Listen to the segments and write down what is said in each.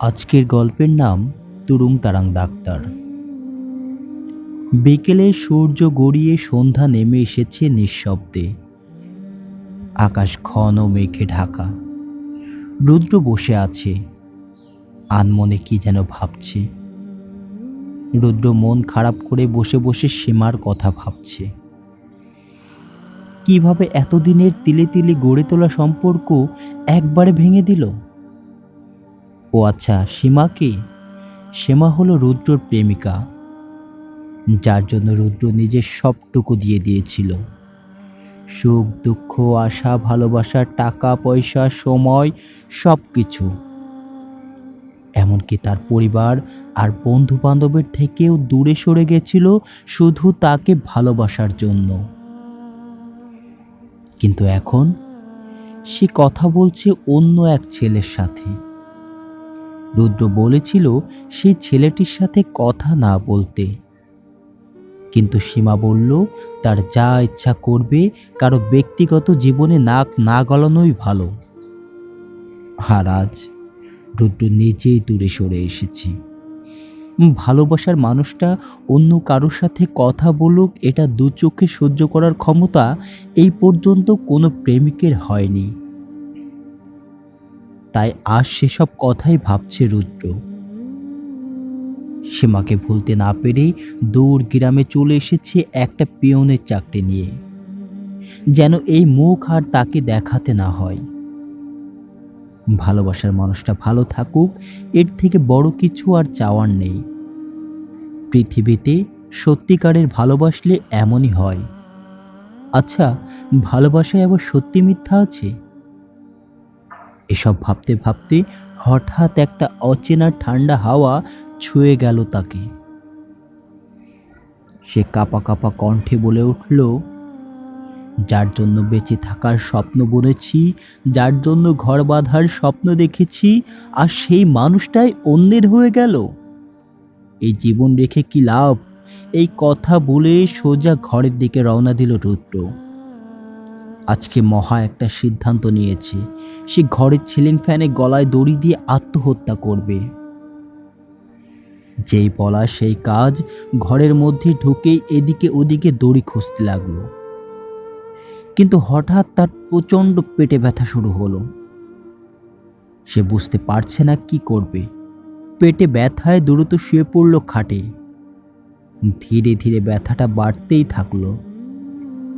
আজকের গল্পের নাম তুরুং তারাং ডাক্তার। বিকেলে সূর্য গড়িয়ে সন্ধ্যা নেমে এসেছে নিঃশব্দে। আকাশ ঘন মেঘে ঢাকা। রুদ্র বসে আছে। আনমনে কি যেন ভাবছে। রুদ্র মন খারাপ করে বসে বসে সীমার কথা ভাবছে। কীভাবে এতদিনের তিলে তিলে গড়ে তোলা সম্পর্ক একবারে ভেঙে দিল? ও আচ্ছা সীমা কি? সীমা হলো রুদ্রর প্রেমিকা, যার জন্য রুদ্র নিজের সবটুকু দিয়ে দিয়েছিল। সুখ, দুঃখ, আশা, ভালোবাসা, টাকা, পয়সা, সময় সব কিছু এমনকি তার পরিবার আর বন্ধু বান্ধবের থেকেও দূরে সরে গেছিল শুধু তাকে ভালোবাসার জন্য। কিন্তু এখন সে কথা বলছে অন্য এক ছেলের সাথে। রুদ্র বলেছিল সেই ছেলেটির সাথে কথা না বলতে। কিন্তু সীমা বলল, তার যা ইচ্ছা করবে, কারও ব্যক্তিগত জীবনে নাক না গলানোই ভালো। আর আজ রুদ্র নিজেই দূরে সরে এসেছে। ভালোবাসার মানুষটা অন্য কারোর সাথে কথা বলুক, এটা দু চোখে সহ্য করার ক্ষমতা এই পর্যন্ত কোনো প্রেমিকের হয়নি। তাই আজ সেসব কথাই ভাবছে রুদ্র। সীমাকে ভুলতে না পেরেই দূর গ্রামে চলে এসেছে একটা পিয়নের চাকরি নিয়ে। যেন এই মুখ আর তাকে দেখাতে না হয়। ভালোবাসার মানুষটা ভালো থাকুক, এর থেকে বড় কিছু আর চাওয়ার নেই। পৃথিবীতে সত্যিকারের ভালোবাসলে এমনই হয়। আচ্ছা ভালোবাসায় আবার সত্যি মিথ্যা আছে? এসব ভাবতে ভাবতে হঠাৎ একটা অচেনা ঠান্ডা হাওয়া ছুঁয়ে গেল তাকে। সে কাপা কাপা কণ্ঠে বলে উঠল, যার জন্য বেঁচে থাকার স্বপ্ন বুনেছি, যার জন্য ঘর বাঁধার স্বপ্ন দেখেছি, আর সেই মানুষটাই অন্যের হয়ে গেল। এই জীবন রেখে কি লাভ? এই কথা বলে সোজা ঘরের দিকে রওনা দিল রুদ্র। আজকে মহা একটা সিদ্ধান্ত নিয়েছে। সে ঘরের ছিলিং ফ্যানে গলায় দড়ি দিয়ে আত্মহত্যা করবে। যেই বলা সেই কাজ ঘরের মধ্যে ঢুকেই এদিকে ওদিকে দড়ি খুঁজতে লাগল। কিন্তু হঠাৎ তার প্রচণ্ড পেটে ব্যথা শুরু হলো। সে বুঝতে পারছে না কি করবে। পেটে ব্যথায় দ্রুত শুয়ে পড়ল খাটে। ধীরে ধীরে ব্যথাটা বাড়তেই থাকল।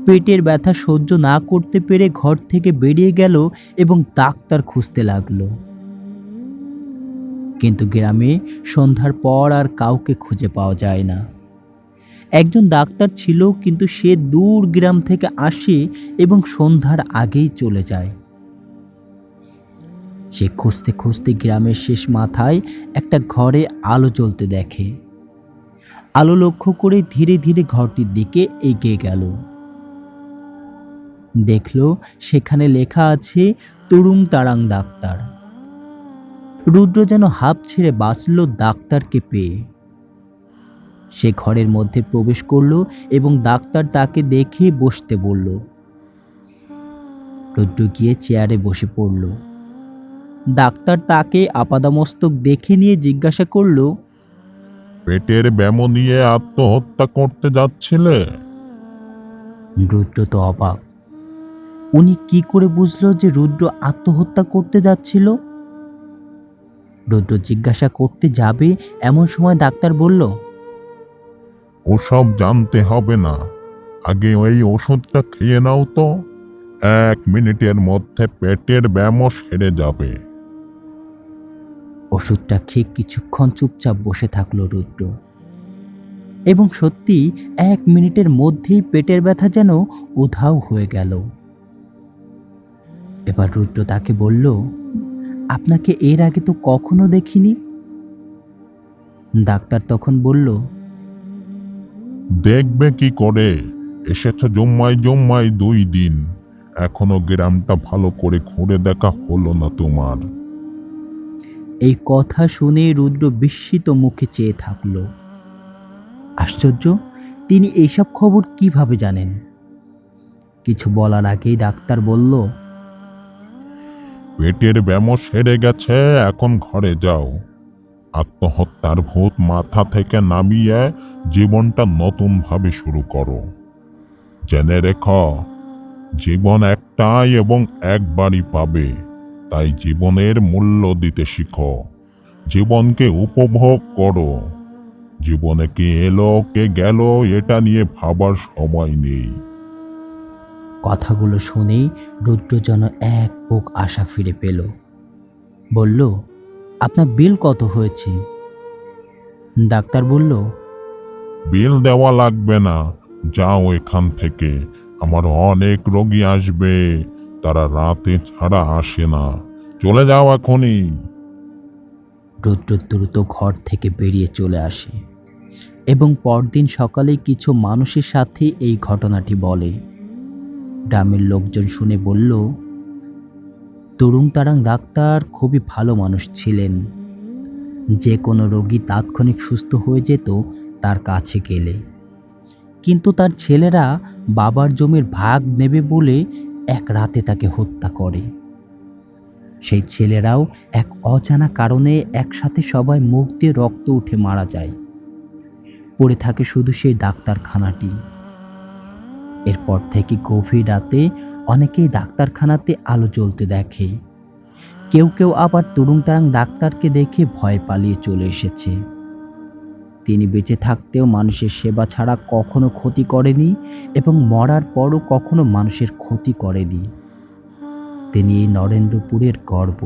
পেটের ব্যথা সহ্য না করতে পেরে ঘর থেকে বেরিয়ে গেল এবং ডাক্তার খুঁজতে লাগল। কিন্তু গ্রামে সন্ধ্যার পর আর কাউকে খুঁজে পাওয়া যায় না। একজন ডাক্তার ছিল কিন্তু সে দূর গ্রাম থেকে আসে এবং সন্ধ্যার আগেই চলে যায়। সে খুঁজতে খুঁজতে গ্রামের শেষ মাথায় একটা ঘরে আলো জ্বলতে দেখে। আলো লক্ষ্য করে ধীরে ধীরে ঘরটির দিকে এগিয়ে গেল। দেখল সেখানে লেখা আছে তরুং তারাং ডাক্তার। রুদ্র যেন হাঁপ ছেড়ে বাঁচল ডাক্তারকে পেয়ে। সে ঘরের মধ্যে প্রবেশ করল এবং ডাক্তার তাকে দেখে বসতে বলল। রুদ্র গিয়ে চেয়ারে বসে পড়ল। ডাক্তার তাকে আপাদামস্তক দেখে নিয়ে জিজ্ঞাসা করল পেটের ব্যামো নিয়ে আত্মহত্যা করতে যাচ্ছিলে? রুদ্র তো অবাক। উনি কি করে বুঝলো যে রুদ্র আত্মহত্যা করতে যাচ্ছিল? রুদ্র জিজ্ঞাসা করতে যাবে এমন সময় ডাক্তার বলল ওসব জানতে হবে না। আগে ওই ওষুধটা খেয়ে নাও তো। এক মিনিটের মধ্যে পেটের ব্যামো সেরে যাবে। ওষুধটা খেয়ে কিছুক্ষণ চুপচাপ বসে থাকল রুদ্র। এবং সত্যি এক মিনিটের মধ্যেই পেটের ব্যথা যেন উধাও হয়ে গেল। এবার রুদ্র তাকে বলল আপনাকে এর আগে তো কখনো দেখিনি? ডাক্তার তখন বলল দেখবে কি করে? এসেছে জম্মাই জম্মাই দুই দিন। এখনও গ্রামটা ভালো করে ঘুরে দেখা হলো না তোমার। এই কথা শুনে রুদ্র বিস্মিত মুখে চেয়ে থাকল। আশ্চর্য তিনি এইসব খবর কীভাবে জানেন? কিছু বলার আগেই ডাক্তার বলল পেটের ব্যামো সেরে গেছে, এখন ঘরে যাও। আত্মহত্যার ভূত মাথা থেকে নামিয়ে জীবনটা নতুনভাবে শুরু করো। জেনে রেখ, জীবন একটাই এবং একবারই পাবে, তাই জীবনের মূল্য দিতে শিখো। জীবনকে উপভোগ করো। জীবনে কে এলো, কে গেল, এটা নিয়ে ভাবার সময় নেই। কথাগুলো শুনেই রুদ্র যেন এক বুক আশা ফিরে পেল। বলল আপনার বিল কত হয়েছে? ডাক্তার বলল বিল দেওয়া লাগবে না। যাও এখান থেকে। আমার অনেক রোগী আসবে। তারা রাতে ছাড়া আসে না। চলে যাও এখনই। রুদ্র দ্রুত ঘর থেকে বেরিয়ে চলে আসে এবং পরদিন সকালে কিছু মানুষের সাথে এই ঘটনাটি বলে। গ্রামের লোকজন শুনে বলল তরুং তারাং ডাক্তার খুবই ভালো মানুষ ছিলেন। যে কোনো রোগী তাৎক্ষণিক সুস্থ হয়ে যেত তার কাছে গেলে। কিন্তু তার ছেলেরা বাবার জমির ভাগ নেবে বলে এক রাতে তাকে হত্যা করে। সেই ছেলেরাও এক অজানা কারণে একসাথে সবাই মুখ দিয়ে রক্ত উঠে মারা যায়। পড়ে থাকে শুধু সেই ডাক্তারখানাটি। এরপর থেকে গভীর রাতে অনেকেই ডাক্তারখানাতে আলো জ্বলতে দেখে। কেউ কেউ আবার তরুং তারাং ডাক্তারকে দেখে ভয় পালিয়ে চলে এসেছে। তিনি বেঁচে থাকতেও মানুষের সেবা ছাড়া কখনো ক্ষতি করেনি এবং মরার পরও কখনো মানুষের ক্ষতি করেনি। তিনি এই নরেন্দ্রপুরের গর্ব।